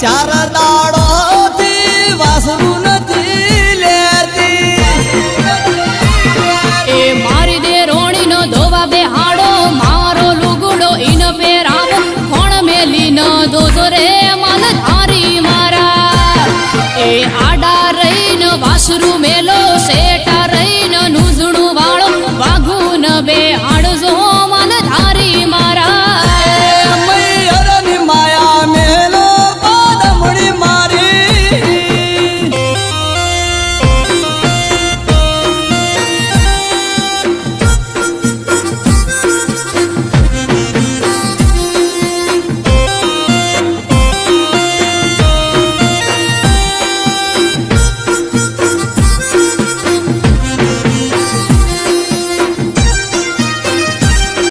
ચાર દાડો થી વાસરું નથી લેતી. એ મારી દે રોણી નો ધોવા બેહાડો, મારો લુગડો ઇન પેરાવ કોણ મેલી ન દોસો રે, મન ધારી મારા. એ આ